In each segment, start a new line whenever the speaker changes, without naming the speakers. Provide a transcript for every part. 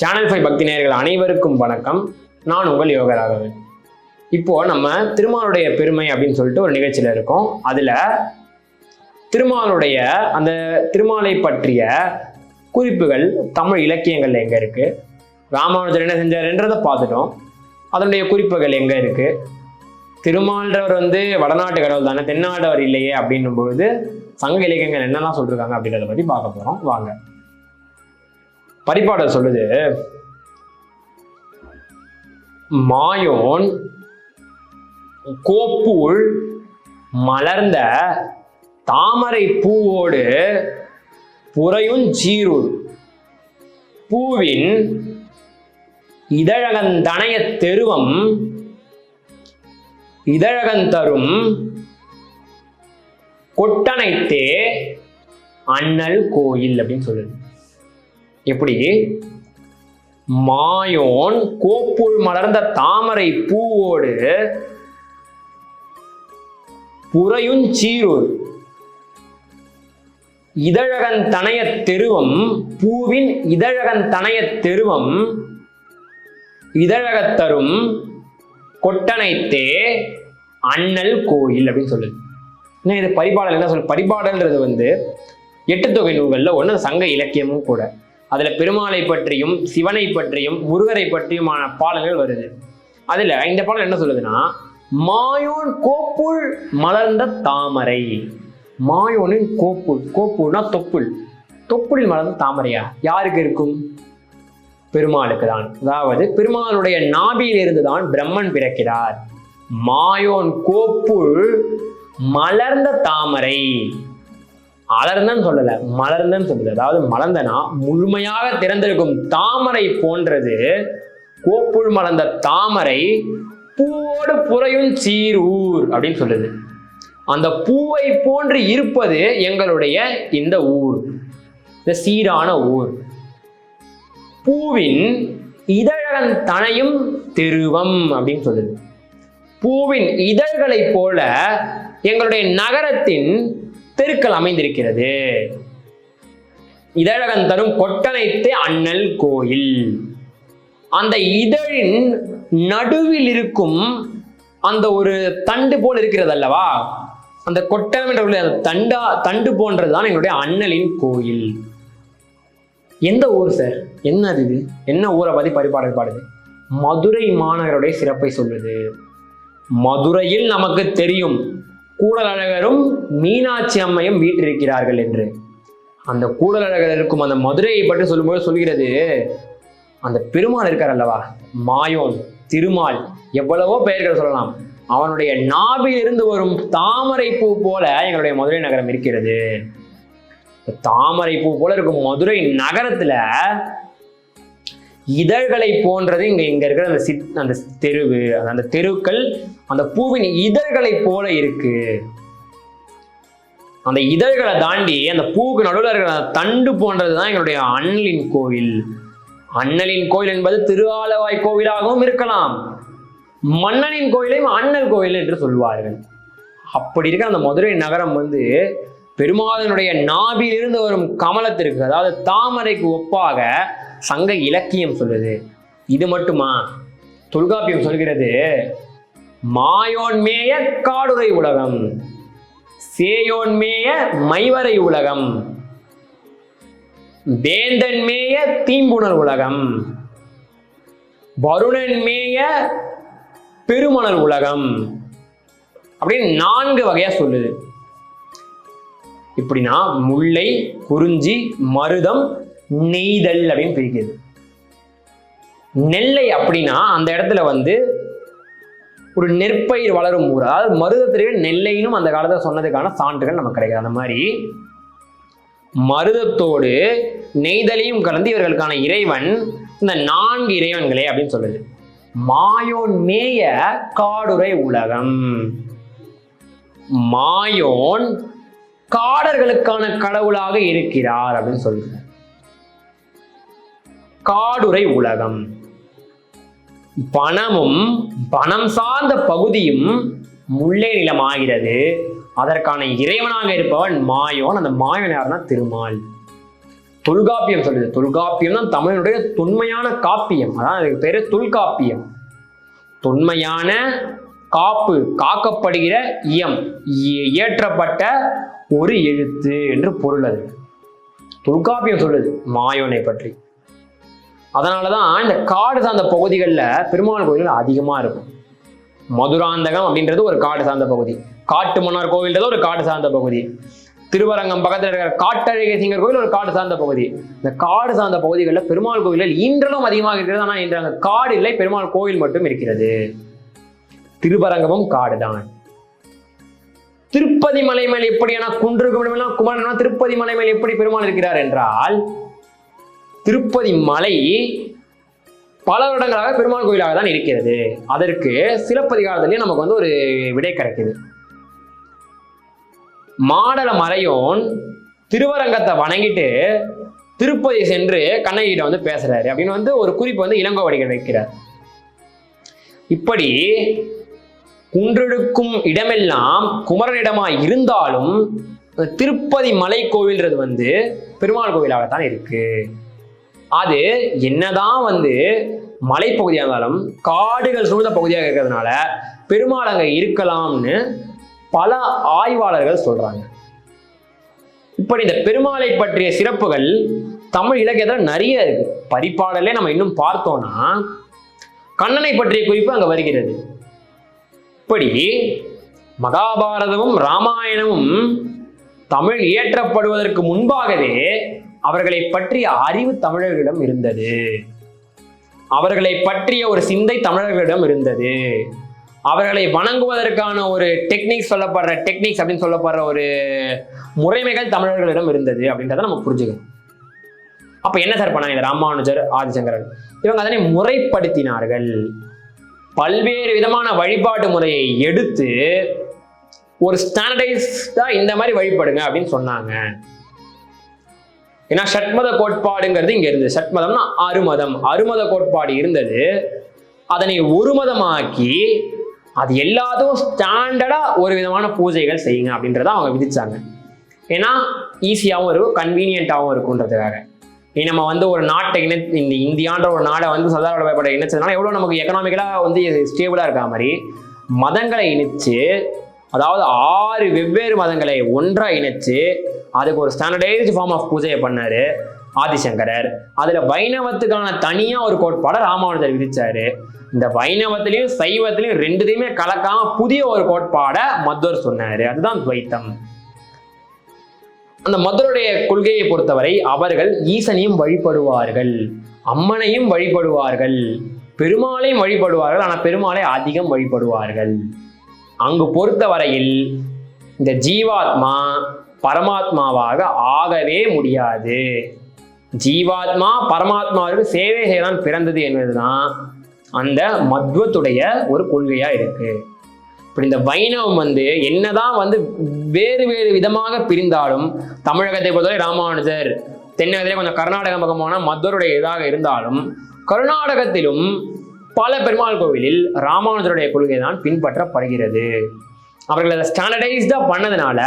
Channel five பக்தி நேயர்கள் அனைவருக்கும் வணக்கம். நான் உங்கள் யோகராகவன். இப்போ நம்ம திருமாலுடைய பெருமை அப்படின்னு சொல்லிட்டு ஒரு நிகழ்ச்சியில் இருக்கோம். அதில் திருமாலுடைய அந்த திருமாலை பற்றிய குறிப்புகள் தமிழ் இலக்கியங்கள் எங்க இருக்கு? ராமானுஜர் என்ன செஞ்சாருன்றதை பார்த்துட்டோம். அதனுடைய குறிப்புகள் எங்க இருக்கு? திருமால்ன்றவர் வந்து வடநாட்டு கடவுள் தானே தென்னாடவர் இல்லையே அப்படின்னும் பொழுது சங்க இலக்கியங்கள் என்னெல்லாம் சொல்லியிருக்காங்க அப்படின்றத பற்றி பார்க்க போகிறோம் வாங்க. பரிபாடல் சொல்லுது. மாயோன் கோப்புள் மலர்ந்த தாமரை பூவோடு புறையும் சீருள். பூவின் இதழகந்தனைய தெருவம் இதழகந்தரும் கொட்டனைத்தே அண்ணல் கோயில் அப்படின்னு சொல்லுது. எப்படி? மாயோன் கோப்புள் மலர்ந்த தாமரை பூவோடு புறையுஞ் சீருள். இதழகன் தனைய தெருவம் பூவின் இதழகன் தனைய தெருவம் இதழகத்தரும் கொட்டனைத்தே அண்ணல் கோயில் அப்படின்னு சொல்லுது. இது? பரிபாடல் என்ன சொல்லு பரிபாடல்ன்றது வந்து எட்டு தொகை நூல்களில் ஒன்று சங்க இலக்கியமும் கூட. அதில் பெருமாளை பற்றியும் சிவனை பற்றியும் முருகரை பற்றியுமான பாடல்கள் வருது. அதில் இந்த பாடல் என்ன சொல்லுதுன்னா மாயோன் கோப்புள் மலர்ந்த தாமரை. மாயோனின் கோப்புள் கோப்புள்னா தொப்புள். தொப்புளில் மலர்ந்த தாமரையா? யாருக்கு இருக்கும்? பெருமாளுக்கு தான். அதாவது பெருமாளுடைய நாபியிலிருந்து தான் பிரம்மன் பிறக்கிறார். மாயோன் கோப்புள் மலர்ந்த தாமரை. அலர்ந்தன்னு சொல்லல மலர்ந்தன்னு சொல்லுது அதாவது மலர்ந்தனா முழுமையாக திறந்திருக்கும் தாமரை போன்றது கோப்புள் மலர்ந்த தாமரை பூவோடு புறையும் சீரூர் அப்படின்னு சொல்லுது. அந்த பூவை போன்று இருப்பது எங்களுடைய இந்த ஊர் இந்த சீரான ஊர். பூவின் இதழன் தனையும் திருவம் அப்படின்னு சொல்லுது. பூவின் இதழ்களைப் போல எங்களுடைய நகரத்தின் தெருக்கள் அமைந்திருக்கிறது. இதழகன் தரும் கொட்டனைத்து அண்ணல் கோயில். அந்த இதழின் நடுவில் இருக்கும் அந்த ஒரு தண்டு போல் இருக்கிறது அல்லவா? அந்த கொட்டணம் என்ற அந்த தண்டா தண்டு போன்றதுதான் எங்களுடைய அண்ணலின் கோயில். எந்த ஊர் சார்? என்ன அது இது? என்ன ஊரை பற்றி பரிபாடல் பாடுது? மதுரை மாநகருடைய சிறப்பை சொல்லுது. மதுரையில் நமக்கு தெரியும். கூடலழகரும் மீனாட்சி அம்மையும் வீற்றிருக்கிறார்கள் என்று. அந்த கூடலழகர் இருக்கும் அந்த மதுரையை பற்றி சொல்லும்போது சொல்கிறது அந்த பெருமாள் இருக்கார் அல்லவா? மாயோன் திருமால் எவ்வளவோ பெயர்கள் சொல்லலாம். அவனுடைய நாபிலிருந்து வரும் தாமரை பூ போல எங்களுடைய மதுரை நகரம் இருக்கிறது. தாமரை பூ போல இருக்கும் மதுரை நகரத்துல இதழ்களை போன்றது இங்க இங்க இருக்கிற அந்த சித் அந்த தெருவு அந்த தெருக்கள் அந்த பூவின் இதழ்களை போல இருக்கு. அந்த இதழ்களை தாண்டி அந்த பூவுக்கு நடுவில் இருக்கிற தண்டு போன்றது தான் எங்களுடைய அண்ணலின் கோவில். அண்ணலின் கோயில் என்பது திருவாலவாய் கோவிலாகவும் இருக்கலாம். மன்னனின் கோயிலையும் அண்ணல் கோயில் என்று சொல்வார்கள். அப்படி இருக்கிற அந்த மதுரை நகரம் வந்து பெருமாளனுடைய நாபியிலிருந்து வரும் கமலத்திற்கு அதாவது தாமரைக்கு ஒப்பாக சங்க இலக்கியம் சொல்லுது. இது மட்டுமா? தொல்காப்பியம் சொல்கிறது மாயோன்மேய காடுரை உலகம் சேயோன்மேய மைவரை உலகம் வேந்தன்மேய தீம்புணர் உலகம் வருணன்மேய பெருமணல் உலகம் அப்படின்னு நான்கு வகையா சொல்லுது. இப்படின்னா முல்லை குறிஞ்சி மருதம் நெய்தல் அப்படின்னு பிரிக்கிறது. நெல்லை அப்படின்னா அந்த இடத்துல வந்து ஒரு நெற்பயிர் வளரும் ஊர். அதாவது மருதத்திற்கு நெல்லைனும் அந்த காலத்தில் சொன்னதுக்கான சான்றுகள் நமக்கு கிடைக்குது. அந்த மாதிரி மருதத்தோடு நெய்தலையும் கலந்து இவர்களுக்கான இறைவன் இந்த நான்கு இறைவன்களே அப்படின்னு சொல்லுது மாயோன் மேய காடுரை உலகம். மாயோன் காடர்களுக்கான கடவுளாக இருக்கிறார் அப்படின்னு சொல்லுது. காடுரை உலகம். பணமும் பணம் சார்ந்த பகுதியும் முல்லை நிலம் ஆகிறது அதற்கான இறைவனாக இருப்பவன் மாயோன். அந்த மாயன் யாருன்னா திருமால். தொல்காப்பியம் சொல்லுது. தொல்காப்பியம் தான் தமிழனுடைய தொன்மையான காப்பியம். அதான் அதுக்கு பேரு தொல்காப்பியம். தொன்மையான காப்பு காக்கப்படுகிற இயம். இயற்றப்பட்ட ஒரு எழுத்து என்று பொருள் அது. தொல்காப்பியம் சொல்லுது மாயோனை பற்றி. அதனாலதான் இந்த காடு சார்ந்த பகுதிகளில் பெருமாள் கோயில்கள் அதிகமா இருக்கும். மதுராந்தகம் அப்படின்றது ஒரு காடு சார்ந்த பகுதி. காட்டு மன்னார் கோவில்ன்றது ஒரு காடு சார்ந்த பகுதி. திருவரங்கம் பக்கத்தில் இருக்கிற காட்டழகை சிங்கர் கோயில் ஒரு காடு சார்ந்த பகுதி. இந்த காடு சார்ந்த பகுதிகளில் பெருமாள் கோவில்கள் இன்றளவும் அதிகமாக இருக்கிறது. ஆனால் இன்று அங்கே காடு இல்லை பெருமாள் கோவில் மட்டும் இருக்கிறது. திருவரங்கமும் காடுதான். திருப்பதி மலை மேல் எப்படியான குன்றுக்கு குமரன் திருப்பதி மலை மேல் எப்படி பெருமாள் இருக்கிறார் என்றால் திருப்பதி மலை பல வருடங்களாக பெருமாள் கோயிலாக தான் இருக்கிறது. அதற்கு சிலப்பதிகாரத்திலேயே நமக்கு வந்து ஒரு விடை கிடைக்குது. மாடல மறையோன் திருவரங்கத்தை வணங்கிட்டு திருப்பதி சென்று கண்ணகிட்ட வந்து பேசுறாரு. அப்படின்னு வந்து ஒரு குறிப்பு வந்து இளங்கோவடிகள் வைக்கிறார். இப்படி குன்றெடுக்கும் இடமெல்லாம் குமரனிடமாய் இருந்தாலும் திருப்பதி மலை கோவில்ன்றது வந்து பெருமாள் கோவிலாகத்தான் இருக்கு. அது என்னதான் வந்து மலைப்பகுதியாக இருந்தாலும் காடுகள் சூழ்ந்த பகுதியாக இருக்கிறதுனால பெருமாள் அங்கே இருக்கலாம்னு பல ஆய்வாளர்கள் சொல்றாங்க. இப்படி இந்த பெருமாளை பற்றிய சிறப்புகள் தமிழ் இலக்கியத்தில் நிறைய இருக்கு. பரிபாடலே நம்ம இன்னும் பார்த்தோம்னா கண்ணனை பற்றிய குறிப்பு அங்கே வருகிறது. இப்படி மகாபாரதமும் ராமாயணமும் தமிழ் இயற்றப்படுவதற்கு முன்பாகவே அவர்களை பற்றிய அறிவு தமிழர்களிடம் இருந்தது. அவர்களை பற்றிய ஒரு சிந்தை தமிழர்களிடம் இருந்தது. அவர்களை வணங்குவதற்கான ஒரு டெக்னிக்ஸ் சொல்லப்படுற டெக்னிக்ஸ் அப்படின்னு சொல்லப்படுற ஒரு முறைமைகள் தமிழர்களிடம் இருந்தது அப்படின்றத நம்ம புரிஞ்சுக்கணும். அப்ப என்ன சார் பண்ணாங்க? இந்த ராமானுஜர் ஆதிசங்கரன் இவங்க அதனை முறைப்படுத்தினார்கள். பல்வேறு விதமான வழிபாட்டு முறையை எடுத்து ஒரு ஸ்டாண்டர்டைஸ்டா இந்த மாதிரி வழிபடுங்க அப்படின்னு சொன்னாங்க. ஏன்னா ஷட்மத கோட்பாடுங்கிறது இங்க இருந்தது. ஷட்மதம்னா அருமதம். அருமத கோட்பாடு இருந்தது. அதனை ஒரு மதமாக்கி அது எல்லாத்தையும் ஸ்டாண்டர்டா ஒரு விதமான பூஜைகள் செய்யுங்க அப்படின்றத அவங்க விதிச்சாங்க. ஏன்னா ஈஸியாகவும் இருக்கும் கன்வீனியன்ட்டாகவும் இருக்குன்றதுக்காக இனி நம்ம வந்து ஒரு நாட்டை இணை இந்த இந்தியான்ற ஒரு நாடை வந்து சர்தார் வல்லபாய் இணைச்சதுனால எவ்வளோ நமக்கு எக்கனாமிக்கலாக வந்து ஸ்டேபிளாக இருக்கா மாதிரி மதங்களை இணைச்சு அதாவது ஆறு வெவ்வேறு மதங்களை ஒன்றாக இணைச்சு அதுக்கு ஒரு ஸ்டாண்டர்டைஸ்டு ஃபார்ம் ஆஃப் பூஜையை பண்ணாரு ஆதிசங்கரர். அதுல வைணவத்துக்கான தனியா ஒரு கோட்பாடை ராமானுஜர் விதிச்சாரு. இந்த வைணவத்திலையும் சைவத்திலையும் ரெண்டுத்தையுமே கலக்காம புதிய ஒரு கோட்பாடை மத்வர் சொன்னாரு. அதுதான் துவைத்தம். அந்த மதுருடைய கொள்கையை பொறுத்தவரை அவர்கள் ஈசனையும் வழிபடுவார்கள். அம்மனையும் வழிபடுவார்கள். பெருமாளையும் வழிபடுவார்கள். ஆனால் பெருமாளை அதிகம் வழிபடுவார்கள். அங்கு பொறுத்தவரையில் இந்த ஜீவாத்மா பரமாத்மாவாக ஆகவே முடியாது. ஜீவாத்மா பரமாத்மாவிற்கு சேவை செய்யதான் பிறந்தது என்பதுதான் அந்த மத்வத்துடைய ஒரு கொள்கையா இருக்கு. இப்படி இந்த வைணவம் வந்து என்னதான் வந்து வேறு வேறு விதமாக பிரிந்தாலும் தமிழகத்தை பொறுத்தவரை ராமானுஜர் தென்னகத்திலே கொஞ்சம் கர்நாடக பக்கம் போனால் மத்வருடைய இதாக இருந்தாலும் கர்நாடகத்திலும் பல பெருமாள் கோவிலில் ராமானுஜருடைய கொள்கை தான் பின்பற்றப்படுகிறது. அவர்கள் அதை ஸ்டாண்டர்டைஸ்டாக பண்ணதுனால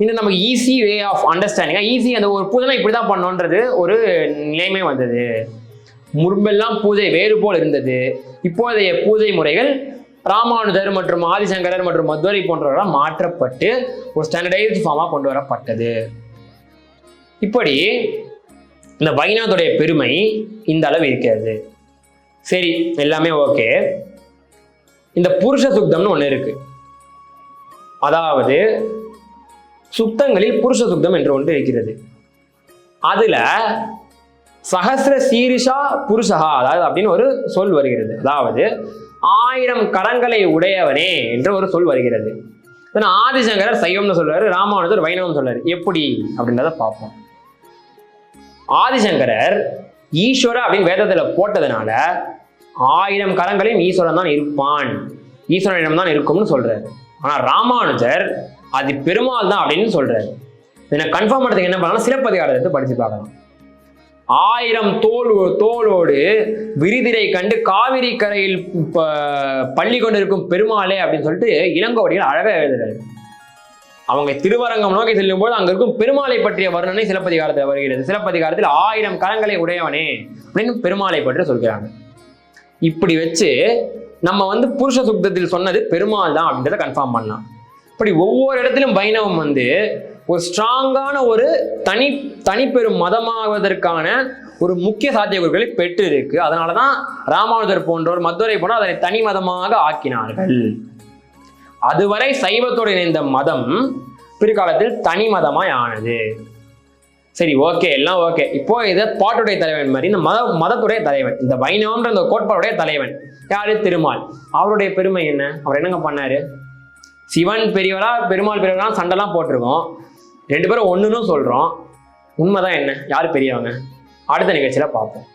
இன்னும் நமக்கு easy way of understanding easy அந்த ஒரு பூஜனை இப்படி தான் பண்ணோன்றது ஒரு நிலைமை வந்தது. முன்பெல்லாம் பூஜை வேறு போல் இருந்தது. இப்போதைய பூஜை முறைகள் ராமானுஜர் மற்றும் ஆதிசங்கரர் மற்றும் மதுரை போன்றவர்களால் மாற்றப்பட்டு ஒரு ஸ்டாண்டர்டைஸ்டு ஃபார்மாக கொண்டு வரப்பட்டது. இப்படி இந்த வைணவத்துடைய பெருமை இந்த அளவு இருக்கிறது. சரி எல்லாமே ஓகே இந்த புருஷ சுத்தம்னு ஒன்று இருக்குது அதாவது சுத்தங்களில் புருஷ சுத்தம் என்று ஒன்று இருக்கிறது. அதுல சகசிர சீரிஷா புருஷகா அதாவது அப்படின்னு ஒரு சொல் வருகிறது. அதாவது ஆயிரம் கரங்களை உடையவனே என்று ஒரு சொல் வருகிறது. ஆதிசங்கரர் சைவம்னு சொல்றாரு ராமானுஜர் வைணவம் சொல்றாரு. எப்படி? அப்படின்றத பார்ப்போம். ஆதிசங்கரர் ஈஸ்வர அப்படின்னு வேதத்துல போட்டதுனால ஆயிரம் கரங்களையும் ஈஸ்வரன் தான் இருப்பான். ஈஸ்வரனிடம் தான் இருக்கும்னு சொல்றாரு. ஆனால் ராமானுஜர் அது பெருமாள் தான் அப்படின்னு சொல்றாரு. இதை கன்ஃபார்ம் பண்ணுறதுக்கு என்ன பண்ணலாம் சிலப்பதிகாரத்தை எடுத்து படிச்சு பார்க்கலாம் ஆயிரம் தோல் தோளோடு விரிதிரை கண்டு காவிரி கரையில் பள்ளி கொண்டிருக்கும் பெருமாளே அப்படின்னு சொல்லிட்டு இளங்கோடிகள் அழகாக எழுதுறாரு. அவங்க திருவரங்கம் நோக்கி செல்லும் போது அங்க இருக்கும் பெருமாளை பற்றிய வர்ணனை சிலப்பதிகாரத்தில் வருகிறது. சிலப்பதிகாரத்தில் ஆயிரம் கரங்களை உடையவனே அப்படின்னு பெருமாளை பற்றி சொல்கிறாங்க. இப்படி வச்சு நம்ம வந்து புருஷ சுத்தத்தில் சொன்னது பெருமாள் தான் அப்படின்றத கன்ஃபார்ம் பண்ணலாம். இப்படி ஒவ்வொரு இடத்திலும் வைணவம் வந்து ஒரு ஸ்ட்ராங்கான ஒரு தனி தனிப்பெரும் மதமாவதற்கான ஒரு முக்கிய சாத்தியக்கூறுகளை பெற்று இருக்கு அதனாலதான் ராமானுஜர் போன்றோர் மதுரை போனால் அதனை தனி மதமாக ஆக்கினார்கள். அதுவரை சைவத்தோடு இணைந்த மதம் பிற்காலத்தில் தனி மதமாய் ஆனது. சரி ஓகே எல்லாம் ஓகே இப்போ இது பாட்டுடைய தலைவன் மாதிரி இந்த மத மதத்துடைய தலைவன் இந்த வைணவம்ன்ற இந்த கோட்பாடுடைய தலைவன் யாரு? திருமால். அவருடைய பெருமை என்ன? அவர் என்னங்க பண்ணாரு? சிவன் பெரியவரா பெருமாள் பெரியவரா சண்டைலாம் போட்டிருக்கோம். ரெண்டு பேரும் ஒன்றுன்னு சொல்றோம். உண்மைதான் என்ன? யார் பெரியவங்க? அடுத்த நிகழ்ச்சியில பார்ப்போம்.